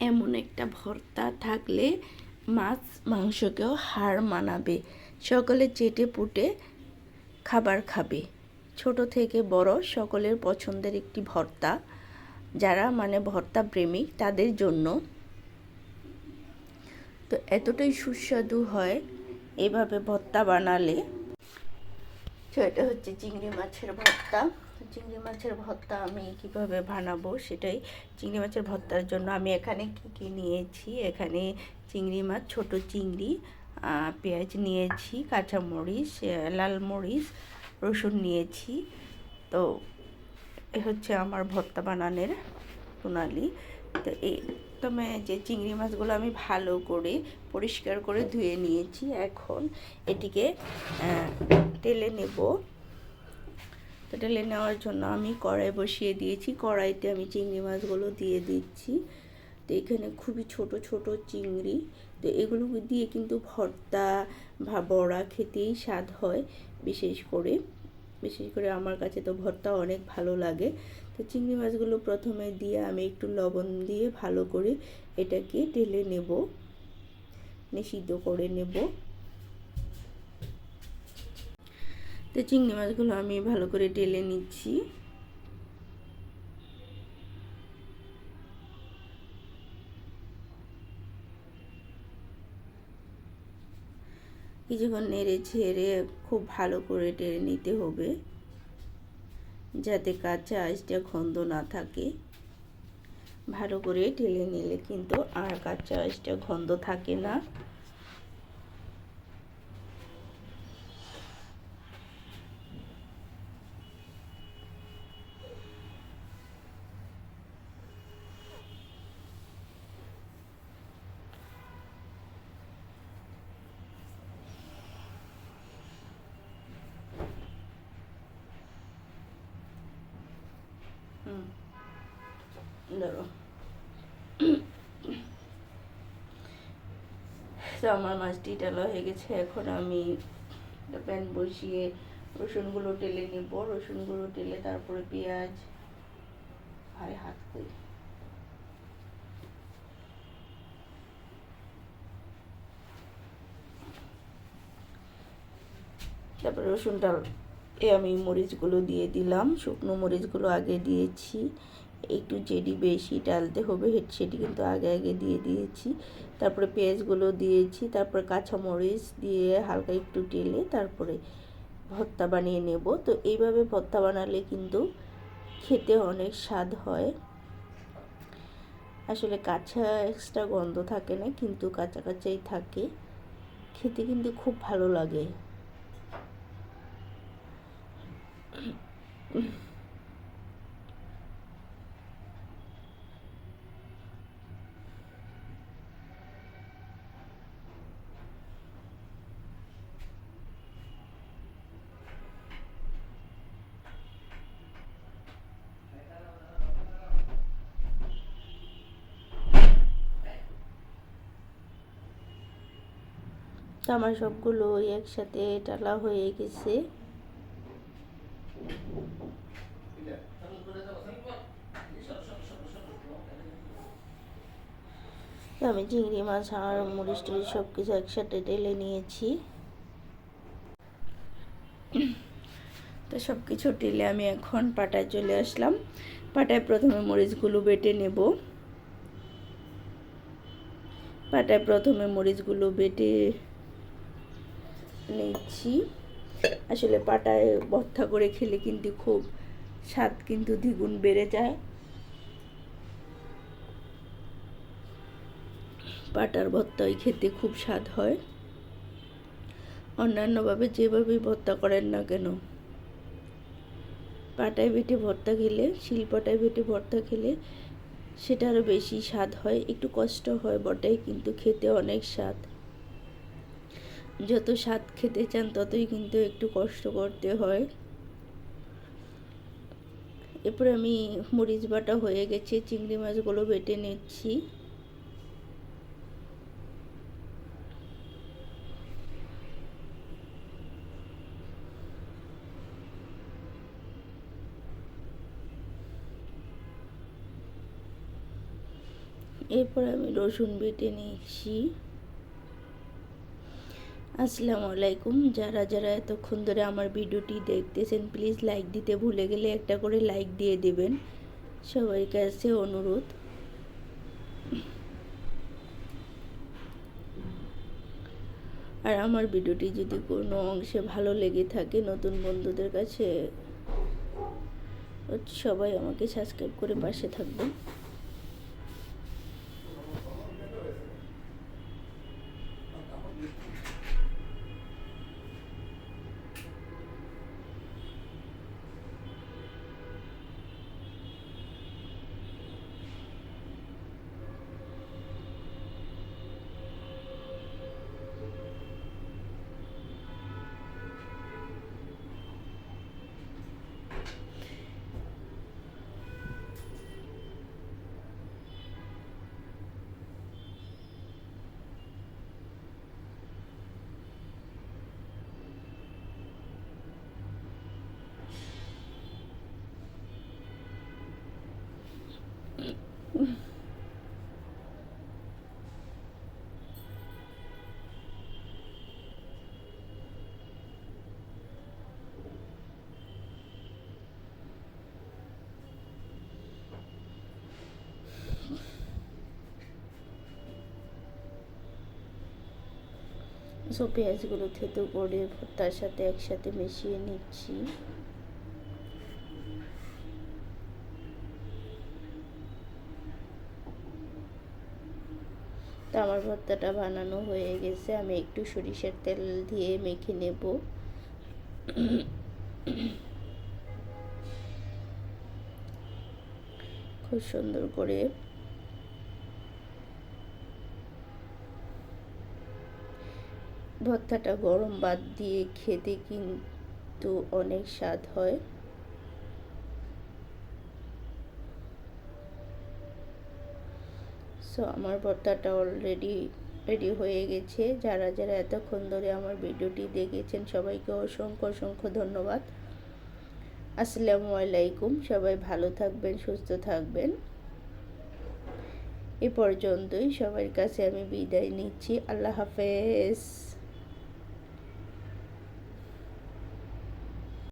এমন একটা ভর্তা থাকলে মাছ মাংসকেও হার মানাবে। সকলে চেটে পুটে খাবার খাবে। ছোট থেকে বড় সকলের পছন্দের একটি ভর্তা। যারা মানে ভর্তা প্রেমিক, তাদের জন্য। তো এতটাই সুস্বাদু হয় এভাবে ভর্তা বানালে। তো এটা হচ্ছে চিংড়ি মাছের ভর্তা। চিংড়ি মাছের ভর্তা আমি কীভাবে বানাবো সেটাই চিংড়ি মাছের ভর্তার জন্য আমি এখানে কি কি নিয়েছি। এখানে চিংড়ি মাছ, ছোট চিংড়ি পেঁয়াজ নিয়েছি, কাঁচামরিচ লাল মরিচ, রসুন নিয়েছি। তো এ হচ্ছে আমার ভর্তা বানানোর প্রণালী। তো এই প্রথমে যে চিংড়ি মাছগুলো আমি ভালো করে পরিষ্কার করে ধুয়ে নিয়েছি, এখন এটিকে তেলে নেব। তো টেলে নেওয়ার জন্য আমি কড়াই বসিয়ে দিয়েছি। কড়াইতে আমি চিংড়ি মাছগুলো দিয়ে দিচ্ছি। তো এখানে খুবই ছোট ছোট চিংড়ি। তো এগুলো দিয়ে কিন্তু ভর্তা বা বড়া খেতেই স্বাদ হয় বিশেষ করে। বিশেষ করে আমার কাছে তো ভর্তা অনেক ভালো লাগে। তো চিংড়ি মাছগুলো প্রথমে দিয়ে আমি একটু লবণ দিয়ে ভালো করে এটাকে টেলে নেব। নিষিদ্ধ করে নেব। তো চিংড়ি মাছগুলো আমি ভালো করে টেলে নিচ্ছি। কিছুক্ষণ নেড়ে ছেড়ে খুব ভালো করে টেনে নিতে হবে, যাতে কাঁচা আঁচটা গন্ধ না থাকে। ভালো করে টেলে নিলে কিন্তু আর কাঁচা আঁচটা গন্ধ থাকে না। ধরো তো আমার মাছটি ডালা হয়ে গেছে এখন আমি প্যান বসিয়ে রসুনগুলো টেলে নিব রসুনগুলো টেলে তারপরে পেঁয়াজ আর হাত করি তারপরে রসুনটা এ আমি মরিচগুলো দিয়ে দিলাম। শুকনো মরিচগুলো আগে দিয়েছি। একটু যেটি বেশি ডালতে হবে সেটি কিন্তু আগে আগে দিয়ে দিয়েছি। তারপরে পেঁয়াজগুলো দিয়েছি, তারপরে কাঁচামরিচ দিয়ে হালকা একটু টেলে তারপরে ভর্তা বানিয়ে নেব। তো এইভাবে ভর্তা বানালে কিন্তু খেতে অনেক স্বাদ হয়। আসলে কাঁচা এক্সট্রা গন্ধ থাকে না, কিন্তু কাঁচা কাঁচাই থাকে। খেতে কিন্তু খুব ভালো লাগে তো আমার সবগুলো একসাথে টালা হয়ে গেছে। আমি চিংড়ি মাছ আর মরিচ টরিচ সব কিছু একসাথে ঢেলে নিয়েছি। তো সব কিছু টেলে আমি এখন পাটায় চলে আসলাম। পাটায় প্রথমে মরিচগুলো বেটে নেব। পাটায় প্রথমে মরিচগুলো বেটে নিচ্ছি আসলে পাটায় ভর্তা করে খেলে কিন্তু খুব স্বাদ কিন্তু দ্বিগুণ বেড়ে যায়। পাটার ভর্তাই খেতে খুব স্বাদ হয়। অন্যান্যভাবে যেভাবেই ভর্তা করেন না কেন। পাটায় বেটে ভর্তা খেলে, শিলপাটায় বেটে ভর্তা খেলে সেটা আরও বেশি স্বাদ হয়। একটু কষ্ট হয় বটে কিন্তু খেতে অনেক স্বাদ। যত স্বাদ খেতে চান, ততই কিন্তু একটু কষ্ট করতে হয়। এরপরে আমি মরিচ বাটা হয়ে গেছে, চিংড়ি মাছগুলো বেটে নিচ্ছি। এরপর আমি রসুন বেটে নিয়েছি। আসসালামু আলাইকুম। যারা যারা এতক্ষণ ধরে আমার ভিডিওটি দেখতেছেন প্লিজ লাইক দিতে ভুলে গেলে একটা করে লাইক দিয়ে দেবেন। সবার কাছে অনুরোধ। আর আমার ভিডিওটি যদি কোনো অংশে ভালো লেগে থাকে, নতুন বন্ধুদের কাছে, সবাই আমাকে সাবস্ক্রাইব করে পাশে থাকবেন। সো পেঁয়াজগুলো থেতো করে তার সাথে একসাথে মিশিয়ে নিচ্ছি। তো আমার ভর্তাটা বানানো হয়ে গেছে। আমি একটু সরিষার তেল দিয়ে মেখে নেব। খুব সুন্দর করে। ভর্তাটা গরম বাদ দিয়ে খেতে কিন্তু অনেক স্বাদ হয়। সো আমার ভর্তাটা অলরেডি রেডি হয়ে গেছে। যারা যারা এতক্ষণ ধরে আমার ভিডিওটি দেখেছেন, সবাইকে অসংখ্য অসংখ্য ধন্যবাদ। আসসালামু আলাইকুম, সবাই ভালো থাকবেন, সুস্থ থাকবেন। এ পর্যন্তই সবার কাছে আমি বিদায় নিচ্ছি। আল্লাহ হাফেজ।